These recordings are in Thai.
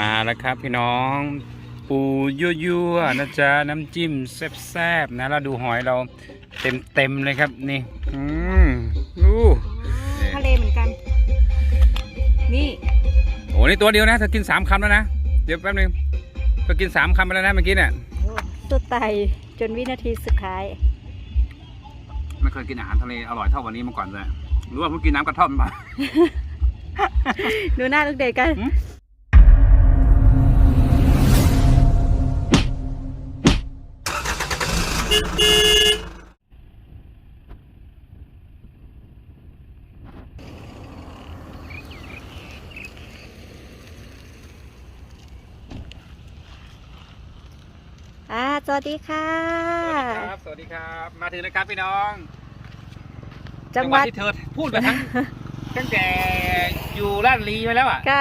มาแล้วครับพี่น้อง ปูยั่วๆนะจ๊ะน้ำจิ้มแซ่บๆนะเราดูหอยเราเต็มๆเลยครับนี่ อืมอู้ทะเลเหมือนกัน นี่โอ้นี่ตัวเดียวนะเธอกินสามคำแล้วนะเดี๋ยวแป๊บนึงเธอกินสามคำไปแล้วนะเมื่อกี้เนี่ยตัวไตจนวินาทีสุดท้ายไม่เคยกินอาหารทะเลอร่อยเท่าวันนี้มาก่อนเลยหรือว่าเพิ่งกินน้ำกระท่อมมาดูหน้าลูกเด็กกัน อ่าสวัสดีค่ะ ครับ สวัสดีครับ มาถึงนะครับพี่น้อง จังหวัดที่เธอพูดมาทั้ง ตั้งแต่อยู่ลาดลีมาแล้วอะก็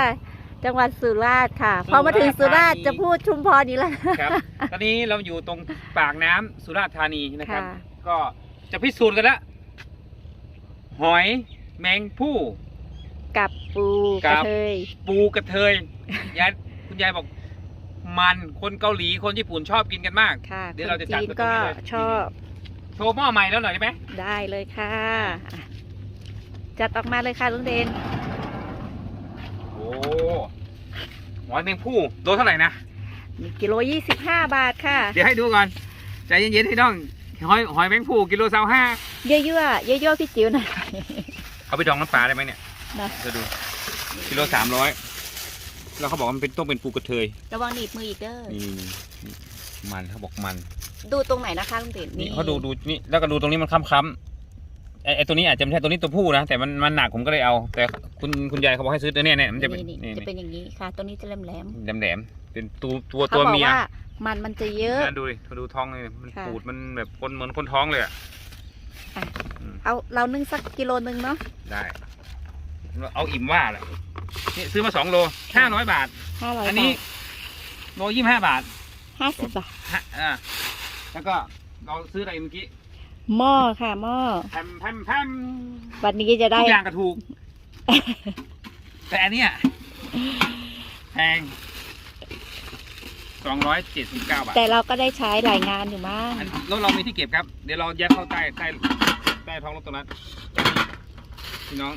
จังหวัดสุราษฎร์ค่ะ พอมาถึงสุราษฎร์จะพูดชุมพรอีกแล้ว ครับ ตอนนี้เราอยู่ตรงปากน้ำสุราษฎร์ธานีนะครับ ค่ะ ก็จะพิสูจน์กันละหอยแมงผู้ กับปูคกรัระบเทย ปูกระเทยยายคุณยายบอกมันคนเกาหลีคนญี่ปุ่นชอบกินกันมาก ค่ะเดี๋ยวเราจะจัดคนจีนไปตรงก็นี้เลย ชอบโชว์หม้อใหม่แล้วหน่อยได้ไหมได้เลยค่ะอะ จัดออกมาเลยค่ะลุงเดนโอ้ หอยแมงผู้โลเท่าไหร่นะ มีกิโลยี่สิบห้าบาทค่ะ เดี๋ยวให้ดูก่อน ใจเย็นๆพี่น้อง หอยหอยแมงผู้กิโลสาวห้าเยอะๆเยอะๆพี่จิ๋วหน่อยเอาไปดองน้ำปลาได้ไหมเนี่ยนะจะดู กิโลสามร้อยแล้วเขาบอกว่ามันเป็นต้องเป็นปูกระเทย ระวังหนีบมืออีกเด้อนี่นี่มันเขาบอกมัน ดูตรงไหนนะคะลุงเด่นนี่เขาดูดูนี่แล้วก็ดูตรงนี้มันค้ำๆ ไอ้ไอ้ตัวนี้อาจจะไม่ใช่ตัวนี้ตัวผู้นะ แต่มันมันหนักผมก็เลยเอา แต่คุณคุณยายเขาบอกให้ซื้อตัวเนี้ยเนี่ยมันจะเป็นนี่นี่ๆจะเป็นอย่างนี้ค่ะ ตัวนี้จะแหลมแหลมแหลมๆเป็นตัวตัวๆเขาตัวบอกเมียว่ามันมันจะเยอะ นั่นดูดิเขาดูท้องเลยมันค่ะ ปูดมันแบบคนเหมือนคนท้องเลยอะอะอืมเอาเรานึ่งสักกิโลนึงเนาะได้เอาอิ่มว่าแหละนี่ซื้อมาสองโลห้าร้อยบาท ห้าร้อยอันนี้โลยี่สิบห้าบาท ห้าสิบบาทฮะอ่าแล้วก็เราซื้ออะไรเมื่อกี้ หม้อค่ะหม้อแพมแพมแพมวันนี้จะได้ ทุกอย่างก็ถูก แต่อันเนี้ยแพงสองร้อยเจ็ดสิบเก้าบาทแต่เราก็ได้ใช้หลายงานอยู่มากอันรถเรามีที่เก็บครับ เดี๋ยวเราแยกเข้าใต้ใต้ใต้ท้องรถตรงนั้นพี่น้อง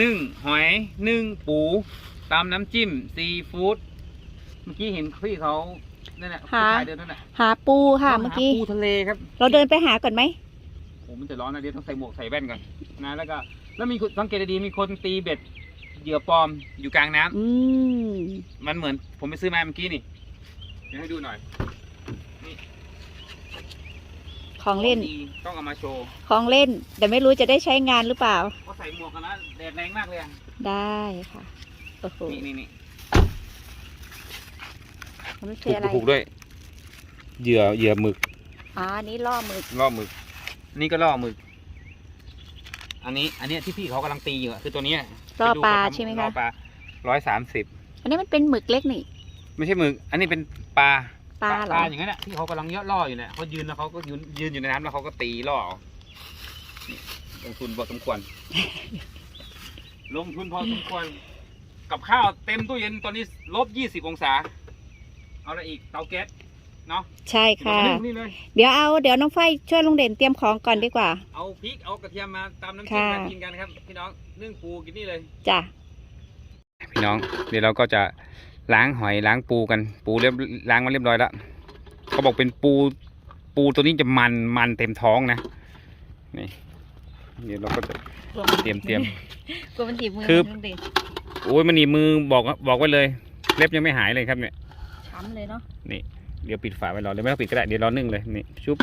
นึ่งหอยนึ่งปูตามน้ำจิ้มซีฟู้ดเมื่อกี้เห็นพี่เขา นั่นแหละผู้ชายเดินนั่นแหละหาปูค่ะเมื่อกี้ หาปูทะเลครับเราเดินไปหาก่อนไหมโอ้มันจะร้อนนะเดี๋ยวต้องใส่หมวกใส่แว่นก่อนนะแล้วก็ แล้วมีคนสังเกตดีๆมีคนตีเบ็ดเหยื่อปลอมอยู่กลางน้ำอืมมันเหมือน ผมไปซื้อมาเมื่อกี้นี่เดี๋ยวให้ดูหน่อยของเล่น ดีต้องเอามาโชว์ของเล่น แต่ไม่รู้จะได้ใช้งานหรือเปล่า ก็ใส่หมวกกันนะแดดแรงมากเลยอะได้ค่ะ โอ้โห นี่นี่นี่ มันไม่ถูใช่กอะไรถูกด้วย เหยื่อเหยื่อหมึกอ๋ออันนี้ล่อหมึกล่อหมึก นี่ก็ล่อหมึก อันนี้ อันเนี้ยที่พี่เขากำลังตีอยู่อะคือตัวเนี้ยล่อปลาไปดูเขทำใช่ไหมล่คะอปลาร้อยสามสิบอันนี้มันเป็นหมึกเล็กนี่ ไม่ใช่หมึก อันนี้เป็นปลา ปลาเหรปอ ลาอย่างนั้นแหละที่เขากำลังเยาะล่ออยู่เนี่ยเขายืนแล้วเขาก็ยืนยืนอยู่ในน้ำแล้วเขาก็ตีล่อเอานี่ลงทุนพอสมควร ลงทุนพอสมควร กับข้าวเต็มตู้เย็นตอนนี้ลบยี่สิบองศา เอาอะไรอีกเตาแก๊สเนาะใช่ค่ะ เดี๋ยวมานึ่งนี่เลยเดี๋ยวเอาเดี๋ยวน้องไฟช่วยลุงเด่นเตรียมของก่อนดีกว่า เอาพริกเอากระเทียมมาตามน้ำจิ้มค่ะ มากินกันครับ พี่น้องนึ่งปูกินนี่เลย จ้ะ พี่น้องเดี๋ยวเราก็จะล้างหอยล้างปูกัน ปูเรียบล้างมาเรียบร้อยแล้วเขาบอกเป็นปูปูตัวนี้จะมันมันเต็มท้องนะนี่เดี๋ยวเราก็จะเตรียมเตรียม กลัวมันถีบมือคือ ลุงเด่นโอ้ยมันหนีบมือบอกบอกไว้เลย เล็บยังไม่หายเลยครับเนี่ย ช้ำเลยเนาะเดี๋ยวปิดฝาไว้รอเดี๋ยวไม่ต้องปิดก็ได้เดี๋ยวรอนึ่งเลยนี่ชุบ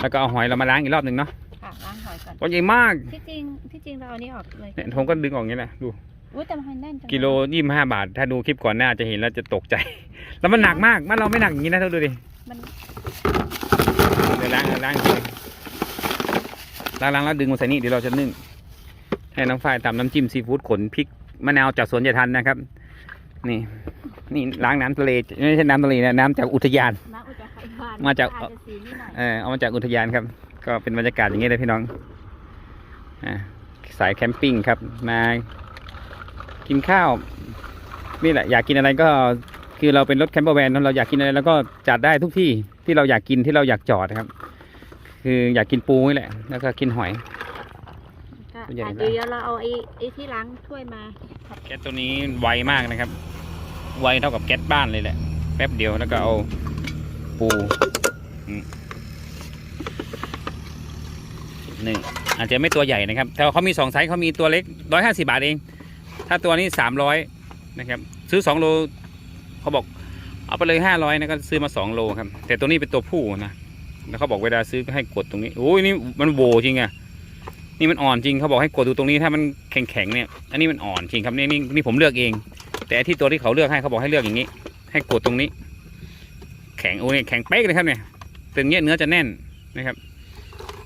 แล้วก็เอาหอยเรามาล้างอีกรอบหนึ่งเนาะค่ะล้างหอยก่อนตัวใหญ่มากที่จริงที่จริงเราเอาอันนี้ออกเลยเนี่ยผมก็ดึงออกอย่างนี้แหละดูอุ้ยแต่มันแน่นจังกิโลยี่สิบห้าบาท ถ้าดูคลิปก่อนหน้าจะเห็นแล้วจะตกใจ แล้วมันหนักมากมันเราไม่หนักอย่างนี้นะท่านดูดิมันเดี๋ยวล้างเดี๋ยวล้างอีกทีล้างล้างแล้วดึงมาใส่นี่เดี๋ยวเราจะนึ่งให้น้องฝ้ายตำน้ำจิ้มซีฟู้ดขนพริกมะนาวจากสวนยายทันนะครับ นี่ นี่ล้างน้ำทะเลไม่ใช่น้ำทะเลนะน้ำจากอุทยานน้ำอุจจาระมาจากอจจะสีนิดหน่อยเออเอามาจากอุทยานครับ ก็เป็นบรรยากาศอย่างนี้เลยพี่น้องอ่าสายแคมปิ้งครับมากินข้าวนี่แหละอยากกินอะไรก็คือเราเป็นรถแคมเปอร์แวนเราอยากกินอะไรแล้วก็จัดได้ทุกที่ที่เราอยากกินที่เราอยากจอดนะครับ คืออยากกินปูนี่แหละ แล้วก็กินหอย ก็ส่วนใหญ่อะได้เดี๋ยวเราเอาไอ้ไอ้ที่ล้างถ้วยมา แก๊สตัวนี้ไวมากนะครับ ไวเท่ากับแก๊สบ้านเลยแหละ แป๊บเดียวแล้วก็เอาปูหนึ่งอาจจะไม่ตัวใหญ่นะครับแต่เขามีสองไซส์เขามีตัวเล็กร้อยห้าสิบาทเอง ถ้าตัวนี้สามร้อยนะครับ ซื้อสองโลเขาบอกเอาไปเลยห้าร้อยนะก็ซื้อมาสองโลครับ แต่ตัวนี้เป็นตัวผู้นะแล้วเขาบอกเวลาซื้อก็ให้กดตรงนี้โอ้ยนี่มันโบจริงอะนี่มันอ่อนจริงเขาบอกให้กดดูตรงนี้ถ้ามันแข็งแข็งๆเนี่ยอันนี้มันอ่อนจริงครับนี่นี่นี่ผมเลือกเอง แต่ไอ้ที่ตัวที่เขาเลือกให้เขาบอกให้เลือกอย่างนี้ ให้กดตรงนี้ แข็งโอ้ยแข็งเป๊กเลยครับเนี่ยตึงเนี้ยเนื้อจะแน่นนะครับ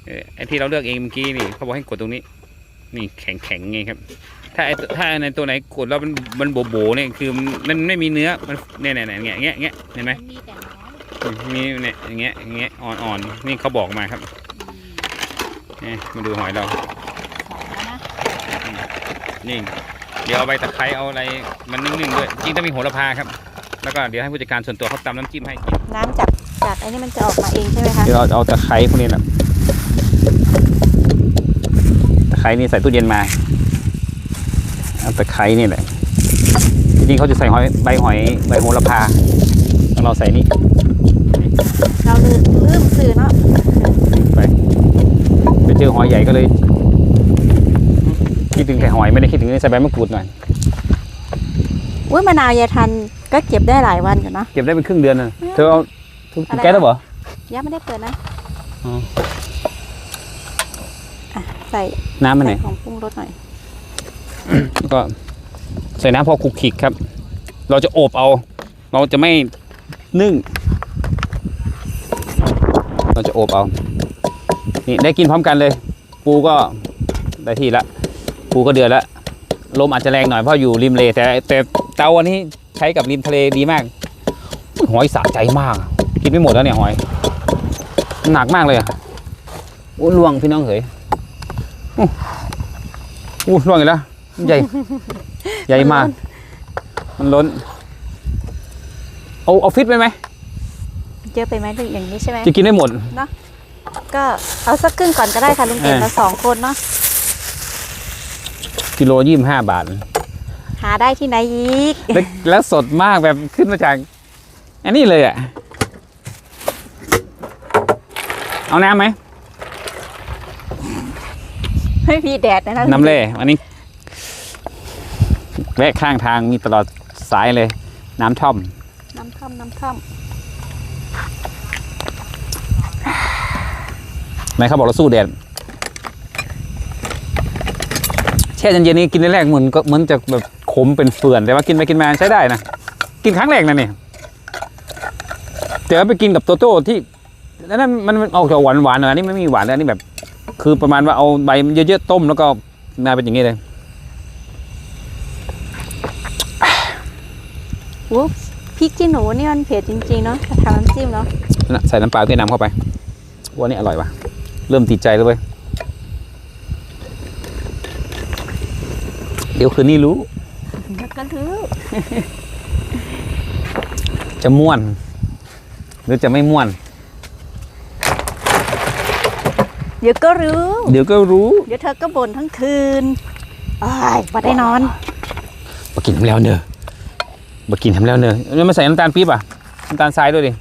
เอ่อไอ้ที่เราเลือกเองเมื่อกี้นี่เขาบอกให้กดตรงนี้ นี่แข็งแข็งไงครับ ถ้าไอ้ตัวถ้าในตัวไหนกดแล้วมันมันโบโบๆเนี่ยคือมันมันไม่มีเนื้อมันเนี่ยเนี่ยเนี่ยเงี้ยเงี้ยเห็นไหมมันมีแต่น้อยมีเนี่ยอย่างเงี้ยอย่างเงี้ยอ่อนๆนี่เขาบอกมาครับอืมนี่มาดูหอยเราสองแล้วนะนี่ เดี๋ยวเอาใบตะไคร้เอาอะไรมันนึ่งๆด้วยจริงต้องมีโหระพาครับ แล้วก็เดี๋ยวให้ผู้จัดการส่วนตัวเขาตำน้ำจิ้มให้กินน้ำจากจากไอ้นี่มันจะออกมาเองใช่ไหมคะเดี๋ยวเราเอาตะไคร้พวกนี้แหละตะไคร้นี่ใส่ตู้เย็นมาเอาตะไคร้นี่แหละจริงๆเขาจะใส่หอยใบหอยใบโหระพาแล้วเราใส่นี่เราลืมลืมซื้อเนาะไปไปเจอหอยใหญ่ก็เลย คิดถึงแต่หอยไม่ได้คิดถึงใส่ใบมะกรูดหน่อยอุ้ยมะนาวยายทันก็เก็บได้หลายวันอยู่เนาะเก็บได้เป็นครึ่งเดือนนะเธอเอาทุกอะไรแก๊สแล้วเหรอยังไม่ได้เปิดนะอ๋ออะใส่น้ำมันไหนใส่ของปรุงรสหน่อยก็ใส่น้ำพอคลุกคลิกครับ เราจะโอบเอา เราจะไม่นึ่ง เราจะโอบเอา นี่ได้กินพร้อมกันเลย ปูก็ได้ที่ละ ปูก็เดือดละลมอาจจะแรงหน่อยเพราะอยู่ริมเลแต่แต่เตาอันนี้ใช้กับริมทะเลดีมากหอยสะใจมาก กินไม่หมดแล้วเนี่ยหอย หนักมากเลยอะอู้ล่วงพี่น้องเขยอู้อู้ล่วงอีกแล้วใหญ่ ใหญ่มาก มันล้นเอาเอาฟิตไปไหมเยอะไปไหมถึงอย่างนี้ใช่ไหมจะกินได้หมดก็เอาสักครึ่งก่อนก็ได้ค่ะลุงเก่งเออเราสองคนเนาะ กิโลยี่สิบห้าบาท หาได้ที่ไหนอีก แล้วแล้วสดมากแบบขึ้นมาจาก อันนี้เลยอะ เอาน้ำไหม ไม่มีแดดนะนะน้ำเล่อันนี้แวะข้างทางมีตลอดสายเลย น้ำท่อม น้ำท่อม น้ำท่อมไหนเขาบอกเราสู้แดดแช่เย็นๆนี้กินแรกๆเหมือนก็เหมือนจะแบบขมเป็นเฟื่อนแต่ว่ากินไปกินมาใช้ได้นะกินครั้งแรกนะเนี่ยแต่ว่าไปกินกับโตโต้ที่แล้วนั่นมันมันออกจากหวานหวานๆหน่อยอันนี้ไม่มีหวานเลยอันนี้แบบ คือประมาณว่าเอาใบมันเยอะๆต้มแล้วก็มาเป็นอย่างนี้เลยโอ้พริกขี้หนูนี่มันเผ็ดจริงๆเนาะถ้าทำน้ำจิ้มเนาะน่ะใส่น้ำปลาเวียดนามเข้าไปว่านี่อร่อยว่ะเริ่มติดใจแล้วเว้ย ดี๋ยวคืนนี้รู้แล้วก็รู้จะม่วน หรือจะไม่ม่วน เดี๋ยวก็รู้ เดี๋ยวก็รู้ เดี๋ยวเธอก็บ่นทั้งคืนอ้ายบ่ได้นอนมากินทำแล้วเนอะมากินทำแล้วเนอะแล้วมาใส่น้ำตาลปี๊บอะน้ำตาลทรายด้วยดิ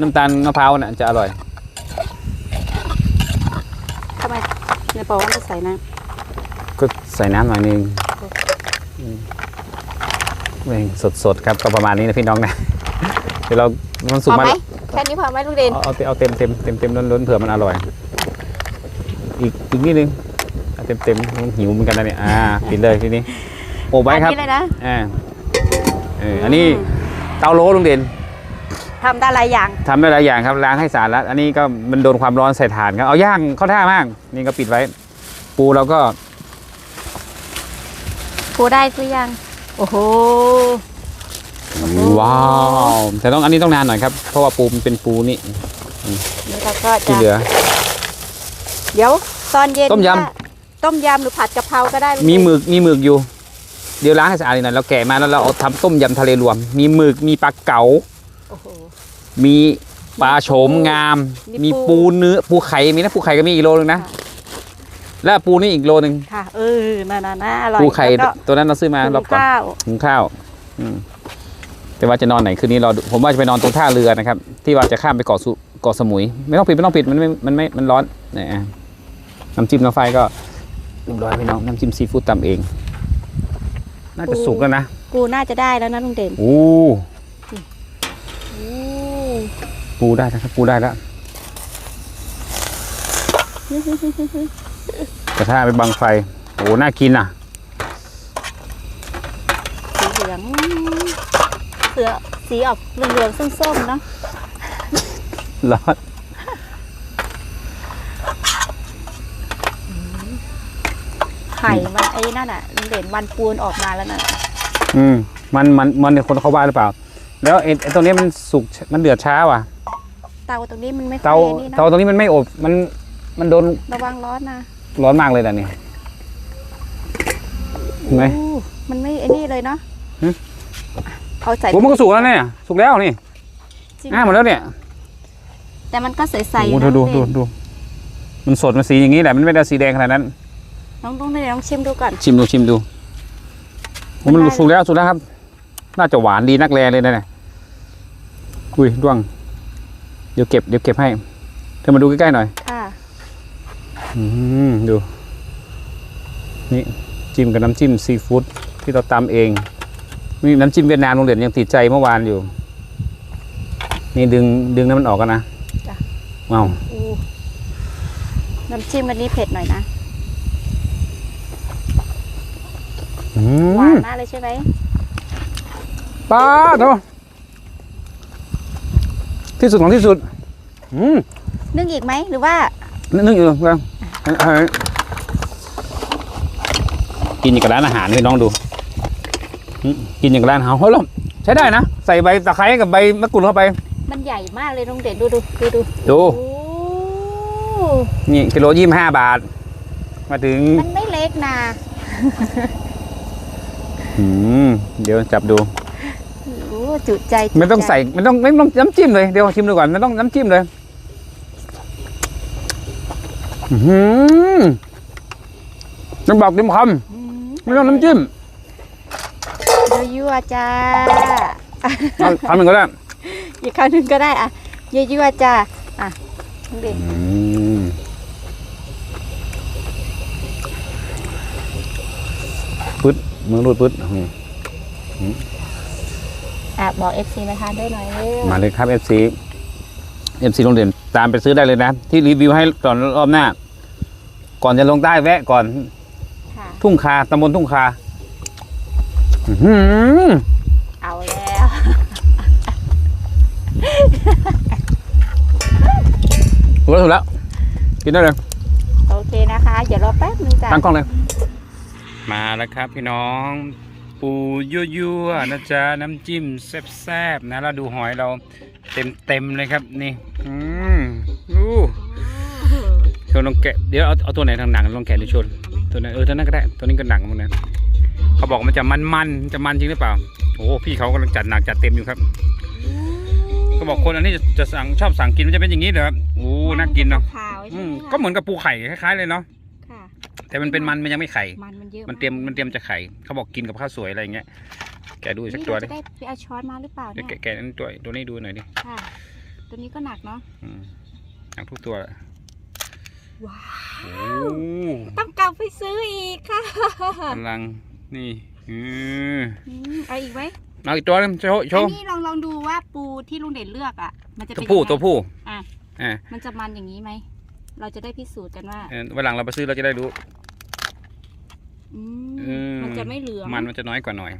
น้ำตาลมะพร้าวน่ะจะอร่อยทำไมเนี่ยบอกว่าจะใส่น้ก็ใส่น้ำหน่อยนึงอืม แม่งสดๆครับก็ประมาณนี้นะพี่น้องนะเดี๋ยวเรามันำสุกพอมาไหมแค่นี้พอไหมลูกเด่นเอาเอาเอาเต็มเต็มเต็มเต็มล้นล้นๆเผื่อมันอร่อย อีกอีกนิดนึงเอาเต็มเต็มหิวเหมือนกันนะเนี่ยอ่าปิดเลยทีนี้โอบไว้ครับอันนี้เลยนะอ่าเอออันนี้เตาโลลุงเด่นทำได้หลายอย่างทำได้หลายอย่างครับล้างให้สะอาดแล้วอันนี้ก็มันโดนความร้อนใส่ถ่านครับเอาย่างเข้าท่ามาก นี่ก็ปิดไว้ ปูเราก็ ปูได้หรือยัง โอ้โห ว้าว แต่ต้องอันนี้ต้องนานหน่อยครับ เพราะว่าปูมันเป็นปูนี่เดี๋ยวเราก็จะที่เหลือ เดี๋ยวตอนเย็นต้มยำว่าต้มยำหรือผัดกะเพราก็ได้ลูมีหมึกมีหมึกอยู่ เดี๋ยวล้างให้สะอาดหน่อยเราแกะมาแล้วเราเอาทำต้มยำทะเลรวม มีหมึกมีปลาเก๋า โอ้โห มีปลาโฉมงาม มีมีปู ปูเนื้อปูไข่มีนะปูไข่ก็มีอีกโลนึงนะ ค่ะ แล้วปูนี่อีกโลนึงค่ะ เออน่าน่าน่าอร่อยปูไข่แล้วก็ตัวนั้นเราซื้อมาหุงรอบก่อนข้าวหุงข้าวอืมแต่ว่าจะนอนไหนคืนนี้เราดูผมว่าจะไปนอนตรงท่าเรือนะครับ ที่ว่าจะข้ามไปเกาะสุเกาะสมุย ไม่ต้องปิดไม่ต้องปิดมันไม่มันไม่มันร้อนนะน้ำจิ้มน้ำไฟก็เรียบร้อยพี่น้องน้ำจิ้มซีฟู้ดตำเอง น่าจะสุกแล้วนะปูน่าจะได้แล้วนะลุงเด่นโอ้โอ้ปูได้นะครับปูได้แล้ว กระทะไปบังไฟ โอ้น่ากินอะ สีเหลืองเสือสีออกเหลืองๆส้มๆเนาะร้อนไข่มันไอ้นั่นอะลุงเด่นวันปูนออกมาแล้วน่ะอืม มันมันมันเนี่ยคนเขาว่าหรือเปล่า แล้วไอ้ไอ้ตรงนี้มันสุกมันเดือดช้าว่ะ เตาตรงนี้มันไม่ค่อเตายนี่เตาเนาะตรงนี้มันไม่อบมันมันโดนระวังร้อนนะ ร้อนมากเลยนะนี่เห็นไหม อู้มันไม่ไอ้นี่เลยเนาะหึ เอาใส่โอ้มันก็สุกแล้วเนี่ยสุกแล้วนี่จริงง่ายหมดแล้วเนี่ยแต่มันก็ใสๆโอ้อยู่ดูนะดูลุงดูเด่นดูมันสดมันสีอย่างนี้แหละมันไม่ได้สีแดงขนาดนั้น น้องลุงเด่นลองชิมดูก่อน ชิมดูชิมดูโอ้มันได้ สุกแล้วสุกแล้วครับ น่าจะหวานดีนักแลเลยนะเนี่ยอุ้ยร่วง เดี๋ยวเก็บเดี๋ยวเก็บให้เธอมาดูใกล้ๆหน่อย ค่ะอืม ดู นี่จิ้มกับน้ำจิ้มซีฟู้ดที่เราตำเอง นี่น้ำจิ้มเวียดนามโรงเรียนยังติดใจเมื่อวานอยู่ นี่ดึงดึงน้ำมันออกกันนะจ้ะว้าวอู้น้ำจิ้มอันนี้เผ็ดหน่อยนะอืหวานมมากเลยใช่ไหมป้าโถที่สุดของที่สุดอืมนึ่งอีกไหมหรือว่า นึกนึกอยู่แล้ว กินอย่างกับร้านอาหารพี่น้องดูอืมกินอย่างกับร้านอาหารเฮ้ยลมใช้ได้นะ ใส่ใบตะไคร้กับใบมะกรูดเข้าไป มันใหญ่มากเลยลุงเด่นดูดูดูดูดูโอ้นี่กิโลยี่สิบห้าบาท มาถึง มันไม่เล็กนะอืมเดี๋ยวจับดูโอ้จุใจจุไม่ต้องใจใส่ไม่ต้องไม่ต้องน้ำจิ้มเลยเดี๋ยวชิมดูก่อนไม่ต้องน้ำจิ้มเลย อือหือน้ำบอกเต็มคอืมำไม่ต้องน้ำจิ้มเดี๋ยวยั่วจ้าเอาทำหนึ่งก็ได้อีกครั้งหนึ่งก็ได้อะยั่วยั่วจ้าอะลุงเด่นอืมปึ๊ดมือรูดปึ๊ดอืมอะบอกเอฟซีมาทานด้วยหน่อยเร็วมาเลยครับ FC FC โรงเรียนตามไปซื้อได้เลยนะ ที่รีวิวให้ก่อนรอบหน้า ก่อนจะลงใต้แวะก่อน ค่ะทุ่งคาตำบลทุ่งคาอื้อหือเอาแล้ว ถูกแล้วถูกแล้วกินได้เลย โอเคนะคะ เดี๋ยวรอแป๊บนึงจ้ะ ตั้งกล้องเลย มาแล้วครับพี่น้อง ปูยั่วๆนะจ๊ะ น้ำจิ้มแซ่บๆนะแล้วดูหอยเรา เต็มๆเลยครับนี่ อืมดูโชว์ลองแกะเดี๋ยวเอาเอาตัวไหนทางหนังลองแกะดูชนตัวนั้นเออตัวนั้นก็ได้ตัวนี้ก็หนังเหมือนกันเขาบอกมันจะมันๆจะมันจริงหรือเปล่าโอ้พี่เขากำลังจัดหนักจัดเต็มอยู่ครับเขาบอกคนอันนี้จะจะสั่งชอบสั่งกินมันจะเป็นอย่างนี้เหรอครับโอ้น่ากินเนาะขาวๆใช่อืไหมมคะก็เหมือนกับปูไข่คล้ายๆเลยเนาะค่ะแต่มันเป็นมันมันยังไม่ไข่มันมันเยอะมันเตรียมมันเตรียมจะไข่เขาบอกกินกับข้าวสวยอะไรอย่างเงี้ยแกะดูสักนี่ตัวเราดิจะได้ไปเอาช้อนมาหรือเปล่าเดี๋เนี่ยวยแกะแกะนั่นตัวตัวนี้ดูหน่อยดิค่ะตัวนี้ก็หนักเนาะอืมทั้งทุกตัวแหละว้าโอ้วต้องกลับไปซื้ออีกค่ะกำลังนี่อืออืมเอาอีกไหมเอาอีกตัวหนึงโชว์โชอันว์นี้ลองลองดูว่าปูที่ลุงเด่นเลือกอะ มันจะตัเป็วนผู้ยังไงตัวผู้อะอ่ามันจะมันอย่างนี้ไหมเราจะได้พิสูจน์กันว่าเออวันหลังเราไปซื้อเราจะได้รู้อืเออมมันจะไม่เหลืองมันมันจะน้อยกว่าหน่อย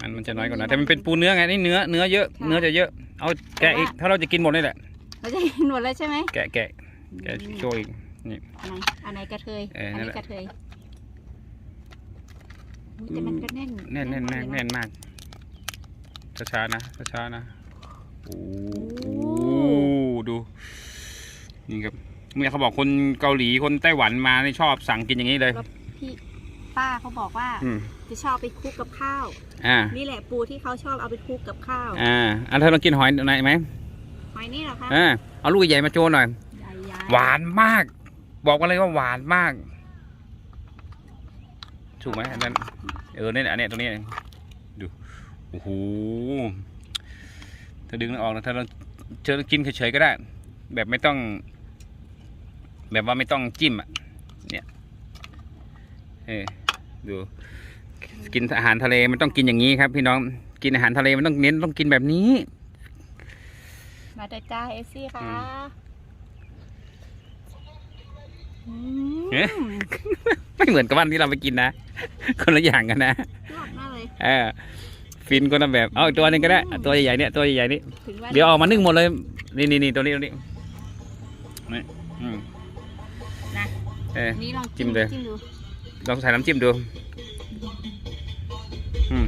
มันมันจะน้อยกว่าหน่อยแต่มันเป็นปูเนื้อไงนี่เนื้อเนื้อเยอะค่ะเนื้อจะเยอะเอาแกะอีกถ้าเราจะกินหมดนี่แหละเราจะเห็นหมดเลยใช่ไหมแกะแกะแกะโชว์อีกอันไหนอันไหนกระเทยเอออัอันนั่นนี้แหละกระเทยอุ๊ยแต่มันก็แน่นแน่นแน่นแน่นมากเลยแน่นเอะมากช้าๆนะช้าๆนะโอ้โอ้โหดูนี่ครับเมื่อเขาบอกคนเกาหลีคนไต้หวันมานี่ชอบสั่งกินอย่างนี้เลยแล้วพี่ ป้าเขาบอกว่า อืมจะชอบไปคลุกกับข้าว อ่านี่แหละปูที่เขาชอบเอาไปคลุกกับข้าวอ่าอันเธอลองกินหอยหน่อยไหมหอยนี่เหรอคะอ่าเอาลูกใหญ่มาโชว์หน่อย ใหญ่ๆหวานมาก บอกกันเลยว่าหวานมาก ถูกไหมอันนั้นเออเนี่ยอันเนี้ยตรงนี้ดูโอ้โหถ้าดึงออกนะถ้าเราเจอกินเฉยๆก็ได้ แบบไม่ต้อง แบบว่าไม่ต้องจิ้มอะเนี่ยเออ ดูกินอาหารทะเลมันต้องกินอย่างนี้ครับพี่น้องกินอาหารทะเลมันต้องเน้นต้องกินแบบนี้ มาเดอจ้าเอฟซี่ค่ะอือืเอ๊ะมไม่เหมือนกับวันที่เราไปกินนะ คนละอย่างกันนะยอดมากเลยเออฟินคนละแบบเอาอีกตัวหนึงก็ได้ตัวใหญ่ๆเนี่ยตัวใหญ่ๆนี่ถึงว่าเดี๋ยวเออกมานึ่งหมดเลย นี่นี่นี่ตัวนี้ตัวนี้นี่อืมนะเออนี่ลองจิ้มเลยจิ้มดู ลองใส่น้ำจิ้มดูอืม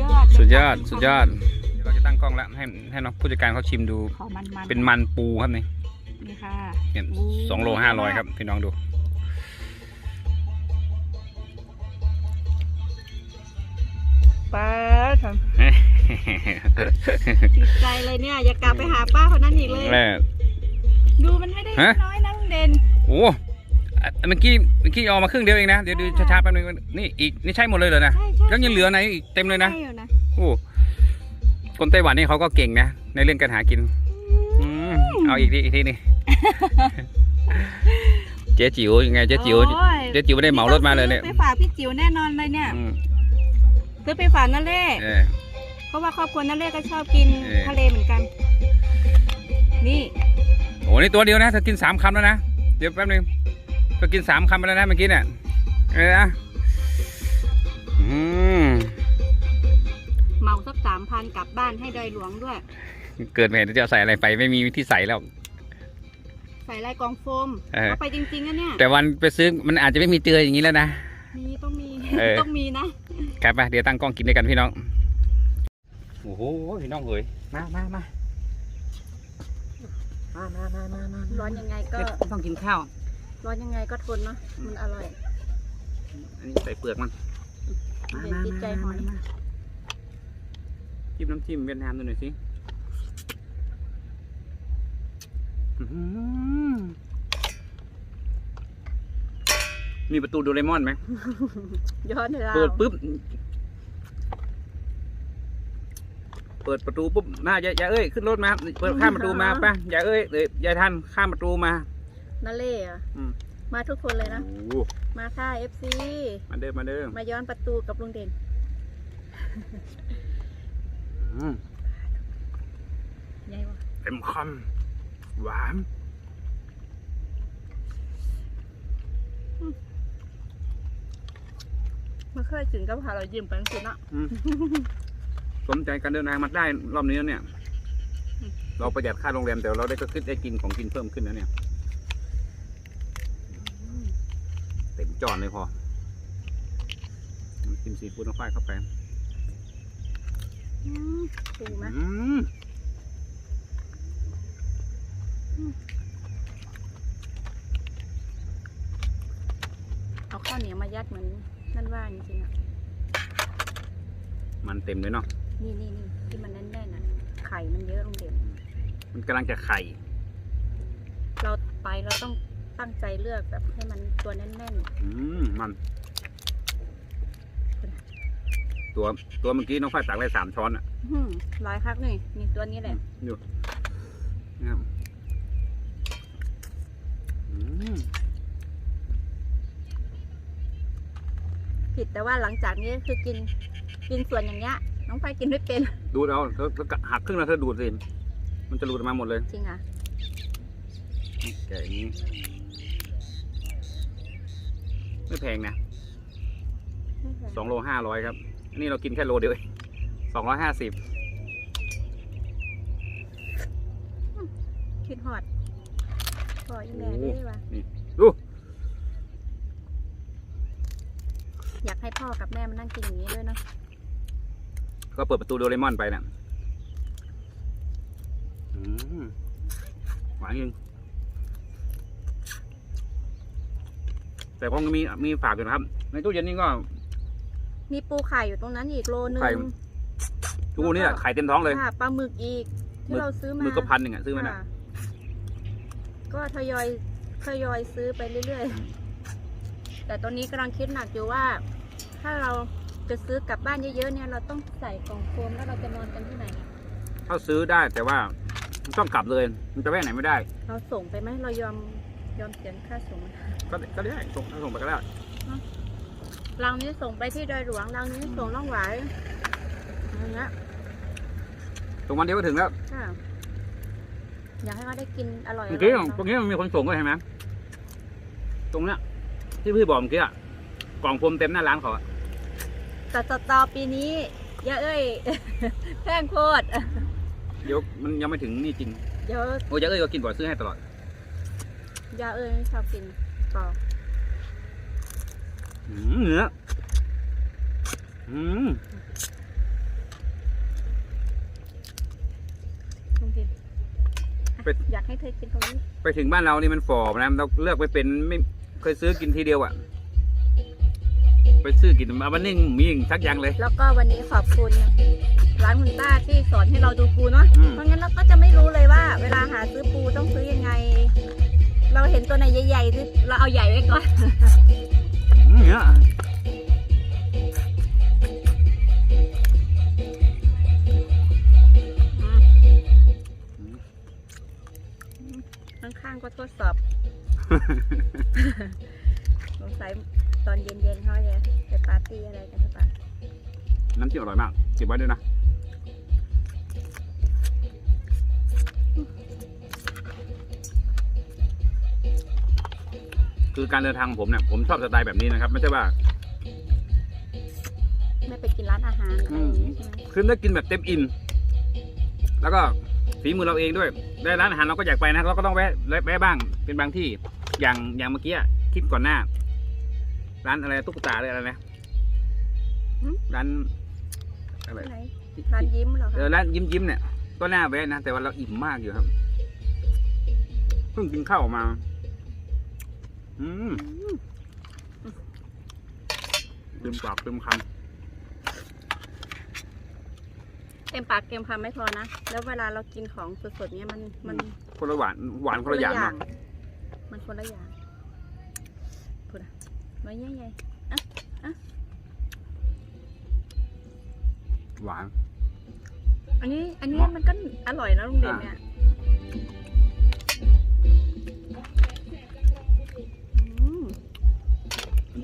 ยอดสุดยอด สุดยอดเดี๋ยวเราจะตั้งกล้องแล้วให้ให้น้องผู้จัดการเขาชิมดู ขอมันๆเป็นมันปูครับนี่นี่ค่ะเนี่ยโอ้สองโลห้าร้อยครับพี่น้องดู ป้าทำติดใจเลยเนี่ย อย่ากลับไปหาป้าคนนั้นอีกเลยแม่ดูมันไม่ได้ฮะน้อยนะลุงเด่นโอ้ อะเมื่อกี้เมื่อกี้เอามาครึ่งเดียวเองนะ เดี๋ยวดูช้าๆแป๊บนึงนี่อีกนี่ใช่หมดเลยเหรอนะใช่ใช่ แล้วยังเหลือไหนอีกเต็มเลยนะ ใช่อยู่นะโอ้คนไต้หวันนี่เขาก็เก่งนะ ในเรื่องการหากินอืมเอาอีกทีอีกทีหนึง เจ๊จิ๋วยังไงเจ๊จิ๋วโอ้ยเจ๊จิ๋วไม่ได้เหมารถมาเลยเนี่ยไปฝากพี่จิ๋วแน่นอนเลยเนี่ยอืมซื้อไปฝากนั่นเล่เออ เพราะว่าครอบครัวนั่นเล่ก็ชอบกินเออ ทะเลเหมือนกัน นี่ โอ้นี่ตัวเดียวนะเธอกินสามคำแล้วนะ เดี๋ยวแป๊บนึง เธอกินสามคำไปแล้วนะเมื่อกี้เนี่ยเออนะอืมเหมาสักสามพันกลับบ้านให้ดอยหลวงด้วย เกิดมาเห็นจะเอาใส่อะไรไปไม่มีที่ใส่แล้ว ใส่ลายกองโฟมเออ เอาไปจริงๆนะเนี่ยแต่วันไปซื้อมันอาจจะไม่มีเตืออย่างนี้แล้วนะ มีต้องมีเออ ต้องมีนะครับไปเดี๋ยวตั้งกล้องกินด้วยกันพี่น้อง โอ้โหพี่น้องเอ๋ยมามามามามามามามาร้อนยังไงก็ต้องกินข้าว ร้อนยังไงก็ทนเนาะมันอร่อยอันนี้ใส่เปลือกมันเด่นติดใจหอยมาจิ้มน้ำจิ้มเวียดนามดูหน่อยสิอื้อหือมีประตูโดเรมอนไหมย้อนเวลาเปิดปุ๊บ เปิดประตูปุ๊บมาอย่าอย่าเอ้ย ขึ้นรถมา เปิดข้ามประตูมาป่ะอย่าเอ้ยเดี๋ยวอย่าทันข้ามประตูมา นาเล่อะอืมมาทุกคนเลยนะ โอ้โหมาค่ะ FC มาเด้อมาเด้อมาย้อนประตูกับลุงเด่น อืมใหญ่วะเต็มคำหวานไม่เคยถึงก็พาเรายิ้มไปสุดเนาะอืมสมใจการเดินทางมาได้รอบนี้แล้วเนี่ย เราประหยัดค่าโรงแรมแต่เราได้ก็ขึ้นได้กินของกินเพิ่มขึ้นแล้วเนี่ย เต็มจอนเลยพอน้ำจิ้มซีฟู้ดน้ำฝ้ายเข้าไปอืมปูไหมอืมเอาข้าวเหนียวมายัดเหมือนนั่นว่าจริงๆอะ มันเต็มเลยเนาะ นี่นี่นี่ที่มันแน่นๆอะ ไข่มันเยอะลุงเด่นมันกำลังจะไข่ เราไปเราต้อง ตั้งใจเลือกแบบให้มันตัวแน่นอืมมัน ตัวตัวเมื่อกี้น้องฝ้ายตักได้สามช้อนอะๆอื้อหือหลายครั้งนี่นี่ตัวนี้แหละอยู่นะครับอืมผิดแต่ว่าหลังจากนี้คือกินกินส่วนอย่างเงี้ย น้องไฟกินไม่เป็น ดูดเอาเธอเธอหักครึ่งแล้วเธอดูดสิมันจะหลุดออกมาหมดเลย จริงอะ แกะอย่างนี้ ไม่แพงนะสองโลห้าร้อยครับ อันนี้เรากินแค่โลเดียวเองสองร้อยห้าสิบคิดฮอดพออีแม่ได้ว่ะดูอยากให้พ่อกับแม่มานั่งกินอย่างนี้ด้วยเนาะก็เปิดประตูโดเรมอนไปนะอืมหวานจริง แต่คงมีมีฝากอยู่นะครับ ในตู้เย็นนี่ก็มีปูไข่อยู่ตรงนั้นอีกโลนึงไข่ทุกวันนี้แหละไข่เต็มท้องเลยค่ะปลาหมึกอีกที่เราซื้อมามือก็พันหนึ่งอะซื้อมาน่ะค่ะก็ทยอยทยอยซื้อไปเรื่อยๆ แต่ตอนนี้กำลังคิดหนักอยู่ว่า ถ้าเราจะซื้อกลับบ้านเยอะๆเนี่ยเราต้องใส่กล่องโฟมแล้วเราจะนอนกันที่ไหนอะถ้าซื้อได้แต่ว่าต้องกลับเลย มันจะไปไหนไม่ได้ เราส่งไปไหมเรายอมยอมเสียค่าส่งไหม ก็ก็ได้ส่งส่งไปก็ได้รังนี้ส่งไปที่ดอยหลวงรังนี้ส่งล่องหวายอย่างเงี้ยตรงวันเดียวก็ถึงแล้วค่ะอยากให้เขาได้กินอร่อยๆเมื่อกี้เนอะตรงนี้มันมีคนส่งด้วยเห็นไหมตรงเนี้ยที่พี่บอกเมื่อกี้อะกล่องโฟมเต็มหน้าร้านเขาอะแต่สตอปีนี้เยอะเอ้ยแพงโคตรเดี๋ยวมันยังไม่ถึงนี่จริงเดี๋ยวโอ้ยเอ้ยก็กินบ่อยซื้อให้ตลอดยาเอ้ยไม่ชอบกิน ต่ออืมเนื้ออืมลุงพิมเป็ด อยากให้เธอกินตรงนี้ไปถึงบ้านเรานี่มันฝ่อนะเราเลือกไปเป็นไม่เคยซื้อกินทีเดียวอะไปซื้อกินมาวันนิ่งมีอย่างสักอย่างเลย แล้วก็วันนี้ขอบคุณร้านคุณป้าที่สอนให้เราดูปูเนาะอืม เพราะงั้นเราก็จะไม่รู้เลยว่า เวลาหาซื้อปูต้องซื้อยังไง เราเห็นตัวไหนใหญ่ๆที่เราเอาใหญ่ไว้ก่อนอืมเนื้อข้างๆก็ทดสอบ สงสัยตอนเย็นๆเขาจะไปปาร์ตี้อะไรกันหรือเปล่า น้ำจิ้มอร่อยมากเก็บไว้ด้วยนะ คือการเดินทางของผมเนี่ยผมชอบสไตล์แบบนี้นะครับ ไม่ใช่ว่า ไม่ไปกินร้านอาหารอะไรอย่างงี้ใช่ไหมคือได้กินแบบเต็มอิ่มแล้วก็ฝีมือเราเองด้วย ได้ร้านอาหารเราก็อยากไปนะเราก็ต้องแวะแวะบ้างเป็นบางที่อย่างอย่างเมื่อกี้อะคลิปก่อนหน้า ร้านอะไรตุ๊กตาเลยอะไรนะร้านอะไรไหนร้านยิ้มเหรอเอคะอร้านยิ้มยิ้มๆเนี่ยก็น่าแวะนะแต่ว่าเราอิ่มมากอยู่ครับเพิ่งกินข้าวออกมา อืมเต็มปากเต็มคเต็มปากเต็มคำไม่พอนะ แล้วเวลาเรากินของสดๆเนี่ยมันมันำคนละหวานหวานคนละอย่างเนาะมันคนละอย่างพูดอะไว้ใหญ่หวานๆอันนี้ อันนี้มันก็อร่อยนะลุงเด่นเนี่ย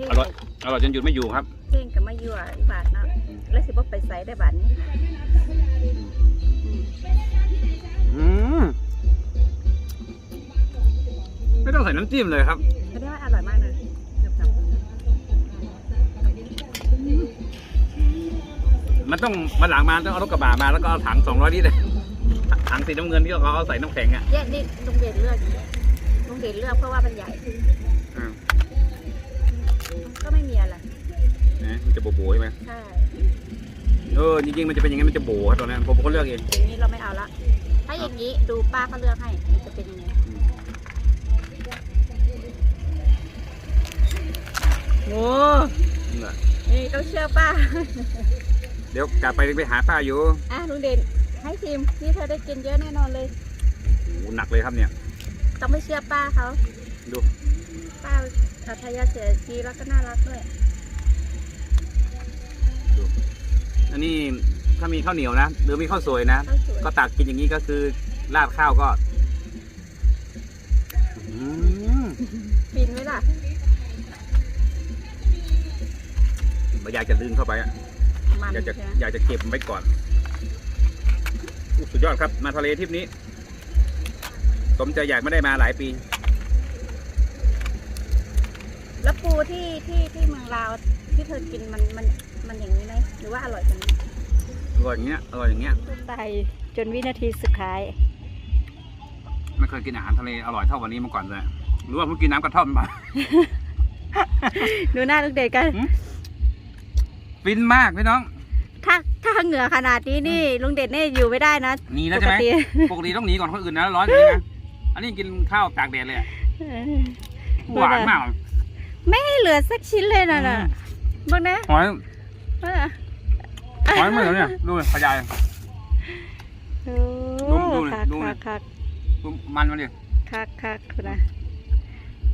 อร่อยอร่อยจนหยุดไม่อยู่ครับเท่งกับมายั่วอีบาทเนาะแล้วสิบ่ไปใส่ได้บาทนี้อืมอืมไม่ต้องใส่น้ำจิ้มเลยครับก็ได้ว่าอร่อยมากเลยเกือบจับมันต้องมาหลังมาต้องเอารถกระบะมาแล้วก็เอาถังสองร้อยลิตรเลยถังสีน้ำเงินที่เขาเอาใส่น้ำแข็งอะแยกนี่ลุงเด่นเลือกลุงเด่นเลือกเพราะว่ามันใหญ่ นะมันจะโบๆใช่ไหมใช่เออจริงๆมันจะเป็นอย่างนั้นมันจะโบครับตอนนั้นผมก็เลือกเองอย่างนี้เราไม่เอาละ ถ้าอย่างนี้ดูป้าเขาเลือกให้มันจะเป็นยังไงโอ้นี่แหละนี่ต้องเชื่อป้า เดี๋ยวกลับไปไปหาป้าอยู่ อะลุงเด่นให้ชิมนี่เธอได้กินเยอะแน่นอนเลยโอ้โหหนักเลยครับเนี่ย ต้องไม่เชื่อป้าเขาดู ป้าอัธยาเสียทีแล้วก็น่ารักด้วย นนี้ถ้ามีข้าวเหนียวนะหรือมีข้าวสวยนะ ข้าวสวย ก็ตักกินอย่างนี้ก็คือราดข้าวก็อืมฟินไหมล่ะ ไม่อยากจะลืมเข้าไปอะมันอยากจะใช่ไหมอยากจะเก็บมันไว้ก่อนอู้สุดยอดครับ มาทะเลทริปนี้ สมใจอยากไม่ได้มาหลายปี แล้วปูที่ที่ที่เมืองลาวที่เธอกินมันมัน มันอย่างนี้ไหมหรือว่าอร่อยกว่านี้อร่อยอย่างเงี้ยอร่อยอย่างเงี้ยไปจนวินาทีสุดท้าย ไม่เคยกินอาหารทะเลอร่อยเท่าวันนี้มาก่อนเลยรู้ว่าเพิ่งกินน้ำกระท่อมมา ดูหน้าลุงเด่นกัน ฟินมากพี่น้อง ถ้าถ้าเหงื่อขนาดนี้นี่ลุงเด่นนี่อยู่ไม่ได้นะหนีปแล้วกใช่ไหมติปกติต้องหนีก่อนคนอื่นนะร้อนอย่างนี้นะอันนี้กินข้าวตากแดดเลยอะหวานมาก ไม่ให้เหลือสักชิ้นเลยนะน่ะบ้างนะหอย ว่าหอยไม่เหรอเนี่ยดูเลยขยาย โอ้ดูดูหน่อยคักดูหน่คัอยกคักดูมันมันดิคักคักคุณนะ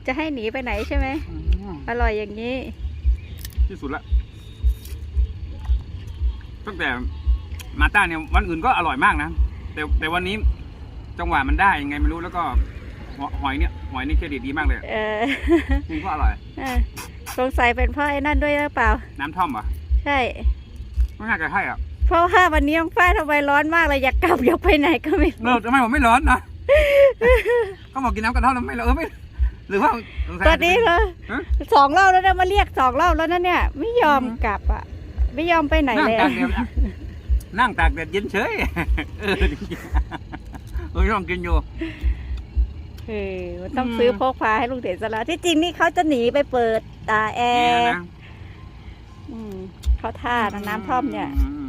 จะให้หนีไปไหนใช่ไหม อืมอร่อยอย่างนี้ ที่สุดละตั้งแต่มาต้าเนี่ยวันอื่นก็อร่อยมากนะแต่แต่วันนี้จังหวะมันได้ยังไงไม่รู้แล้วก็หหอยเนี่ยหอยนี่เครดิตดีมากเลยเออจริงก็อร่อย เออสงสัยเป็นเพราะไอ้นั่นด้วยหรือเปล่า น้ำท่อมเหรอะ ใช่ ไม่น่าจะใช่อะเพราะว่าวันนี้น้องฝ้ายทำไมร้อนมากเลยอยากกลับอยากไปไหนก็ไม่เอรู้อทำไมผมไม่ร้อนนะ เขาบอกกินน้ำกระท่อมแล้วไม่ร้อนเออไม่ หรือว่าสงสัยตอนนี้เหรอฮะสองรอบแล้วนะมาเรียกสองรอบแล้วนะเนี่ย ไม่ยอมอืมกลับอะ ไม่ยอมไปไหนนั่งเลยตากแดดอะนั่งตากแดดเย็นเฉย เออจริงๆเออลองกินอยู่ เออมันต้องอืมซื้อพกพาให้ลุงเด่นซะแล้วที่จริงนี่เขาจะหนีไปเปิดตาแอเนี่ยร์ นะอืม เขาท่าน้ำท่อมเนี่ย ม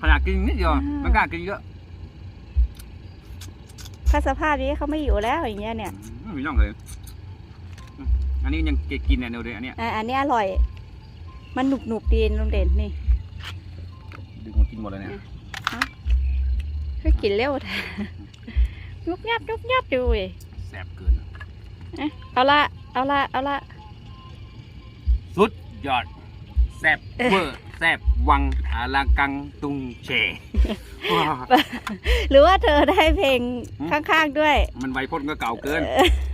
ขนาดกินนิดเดียวอ่ามั มันกล้ากินเยอะถ้าสภาพนี้เขาไม่อยู่แล้วอย่างเงี้ยเนี่ยอืมไม่ต้องเลยอืมอันนี้ยังกินเนี่ยดูดิอันเนี้ยอะอันนี้อร่อย มันหนุบหนุบๆดีลุงเด่นนี่ดึงมากินหมดเลยเนี่ยให้กินเร็วแท้ยุบยับยุบยับดูเว้ยแสบเกิน เอ๊ะเอาละเอาละเอาละสุดยอดแส บเวอร์แสบวังอาลากังตุงเชว้าวหรือว่าเธอได้เพลงหืมข้างๆด้วย มันไวพจน์ก็เก่าเกิน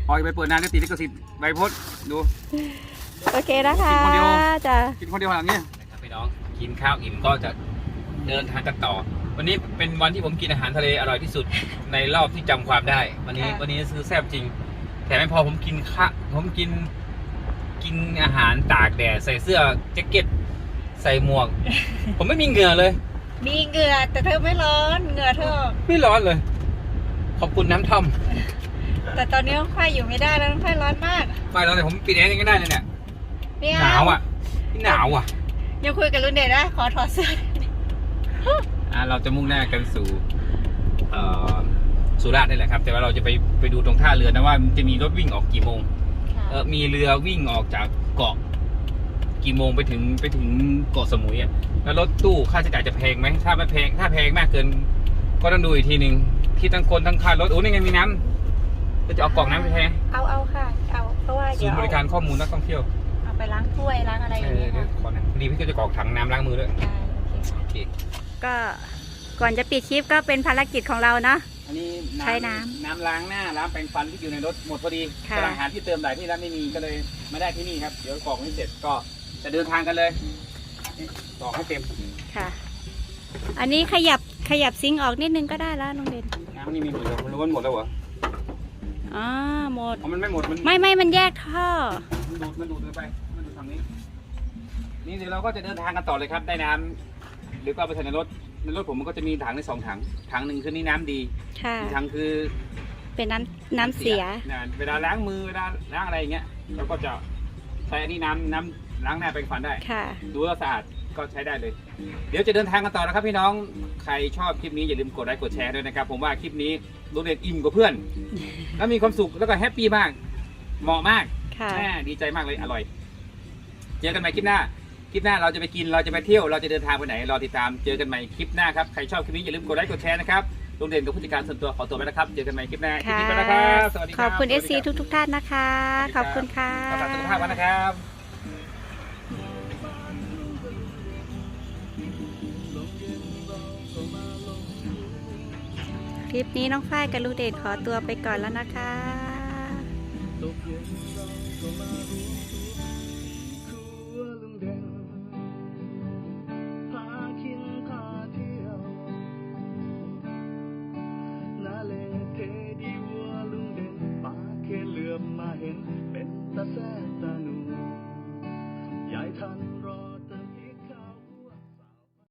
พอจะไปเปิดนานแล้วติดลิขสิทธิ์ไวพจน์ดู โอเคนะคะกินคนเดียวจ้ะกินคนเดียวขนาดนี้ครับพี่น้องกินข้าวอิ่มก็จะเดินทางกันต่อ วันนี้เป็นวันที่ผมกินอาหารทะเลอร่อยที่สุดในรอบที่จำความได้ วันนี้วันนี้ซื้อแซ่บจริงแถมไม่พอผมกินข้าผมกิน กินอาหารตากแดดใส่เสื้อแจ็คเก็ต ใส่หมวก ผมไม่มีเหงื่อเลย มีเหงื่อแต่เธอไม่ร้อนเหงื่อเธอไม่ร้อนเลย ขอบคุณน้ำท่อมแต่ตอนนี้น้องไฟอยู่ไม่ได้แล้วน้องไฟร้อนมากไม่ร้อนเลยผมปิดแอร์ยังก็ได้เลยเนี่ยไม่เอหนาวอะหนาวอะยังคุยกับลุงเดชนะขอถอดเสื้ออะเราจะมุ่งหน้ากันสู่เอ่อสุราษฎร์นี่แหละครับ แต่ว่าเราจะไปไปดูตรงท่าเรือนะว่ามันจะมีรถวิ่งออกกี่โมง เออมีเรือวิ่งออกจากเกาะ กี่โมงไปถึงไปถึงเกาะสมุยอะแล้วรถตู้ค่าใช้จ่ายจะแพงไหมถ้าไม่แพงถ้าแพงมากเกิน ก็ต้องดูอีกทีหนึ่งที่ทั้งคนทั้งค่ารถโอ้นี่ไงมีน้ำก็จะเอากล่องน้ำไปแทนเอาเอาค่ะ เอาเพราะว่าศูเดี๋นยวย์บริการข้อมูลนักท่องเที่ยวเอาไปล้างถ้วยล้างอะไรอเอย่างอเงี้ยเดี๋ยวค่ะขอนะพอดีพี่ก็จะกรอกถังน้ำล้างมือด้วยได้โอเคโอเค ก็ก่อนจะปิดคลิปก็เป็นภารกิจของเราเนาะ อันนี้ใช้น้ำน้ำล้างหน้าล้างแปรงฟันที่อยู่ในรถหมดพอดีค่ะ กำลังหาที่เติมหลายที่แล้วไม่มีก็เลยมาได้ที่นี่ครับ เดี๋ยวกรอกนี้เสร็จก็ จะเดินทางกันเลยนี่กรอกให้เต็มค่ะ อันนี้ขยับขยับซิงค์ออกนิดนึงก็ได้แล้วน้องเด่นน้ำนี่มีหมดเลยมันรู้ว่าหมดแล้วเหรออ๋อหมดอ๋อมันไม่หมดมันไม่ไม่มันแยกท่อมันดูดมันดูดไปมันดูดทางนี้ นี่เดี๋ยวเราก็จะเดินทางกันต่อเลยครับได้น้ำหรือก็เอาไปใส่ในรถในรถผมมันก็จะมีถังในสองถังถังหนึ่งคือนี่น้ำดีค่ะอีกถังคือเป็นน้ำน้ำเสียนะเวลาล้างมือเวลาล้างอะไรอย่างเงี้ยเราก็จะใช้อันนี้น้ำน้ำ ล้างหน้าแปรงฟันได้ ค่ะ ดูแล้วสะอาดก็ใช้ได้เลย เดี๋ยวจะเดินทางกันต่อนะครับพี่น้อง ใครชอบคลิปนี้อย่าลืมกดไลค์กดแชร์ด้วยนะครับ ผมว่าคลิปนี้โรงเรียนอิ่มกว่าเพื่อน แล้วมีความสุขแล้วก็แฮปปี้มาก เหมาะมากค่ะ แม่ดีใจมากเลยอร่อย เจอกันใหม่คลิปหน้า คลิปหน้าเราจะไปกินเราจะไปเที่ยวเราจะเดินทางไปไหนรอติดตามเจอกันใหม่คลิปหน้าครับใครชอบคลิปนี้อย่าลืมกดไลค์กดแชร์นะครับโรงเรียนกับผู้จัดการส่วนตัวขอตัวไปแล้วครับ เจอกันใหม่คลิปหน้าคลิปค่ะ นี้ไปแล้วครับสวัสดีคขรัอบบคุณเอสวัสซีดีรับทุกทุกๆท่านนะคะ ขอบคุณค่ะ รักษาสุขภาพกันนะครับ คลิปนี้น้องฝ้ายกับลูเดชขอตัวไปก่อนแล้วนะคะ